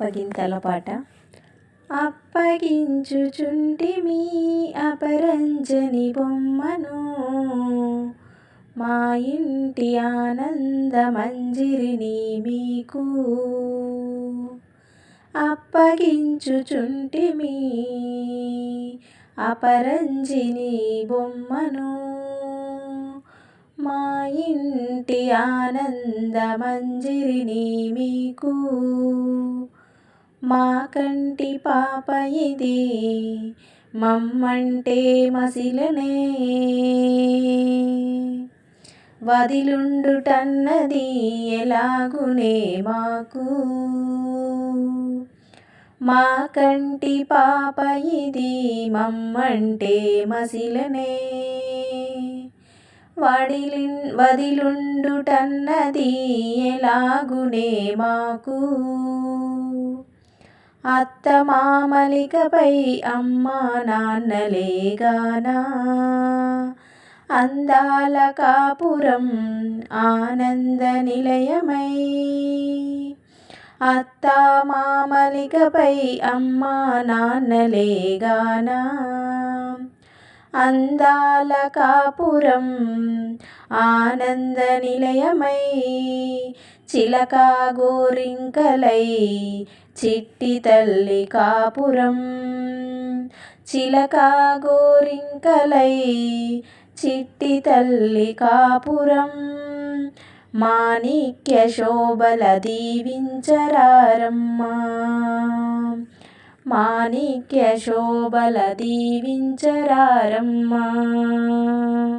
అప్పగింతల పాట. అప్పగించుచుంటిమి అపరంజని బొమ్మను మా ఇంటి ఆనంద మంజిరిని మీకు. అప్పగించుచుంటిమి అపరంజిని బొమ్మను మా ఇంటి ఆనంద మంజిరిని మీకు. మా కంటి పాప ఇది. మమ్మంటే మసిలనే. వదిలుండుటన్నది ఎలాగునే మాకు. మా కంటి పాప ఇది. మమ్మంటే మసిలనే. వడిలి వదిలుండుటన్నది ఎలాగునే మాకు. అత్త మామలికపై అమ్మ నాన్నలేగానా అందాల కాపురం ఆనంద నిలయమై. అత్త మామలికపై అమ్మ నాన్నలేగానా అందాల కాపురం ఆనంద నిలయమై చిలకా గోరింకలై చిట్టి తల్లి కాపురం. చిలకా గోరింకలై చిట్టి తల్లి కాపురం. మాణిక్య శోభల దీవించరారమ్మా. మాణిక్య శోభల దీవించరారమ్మా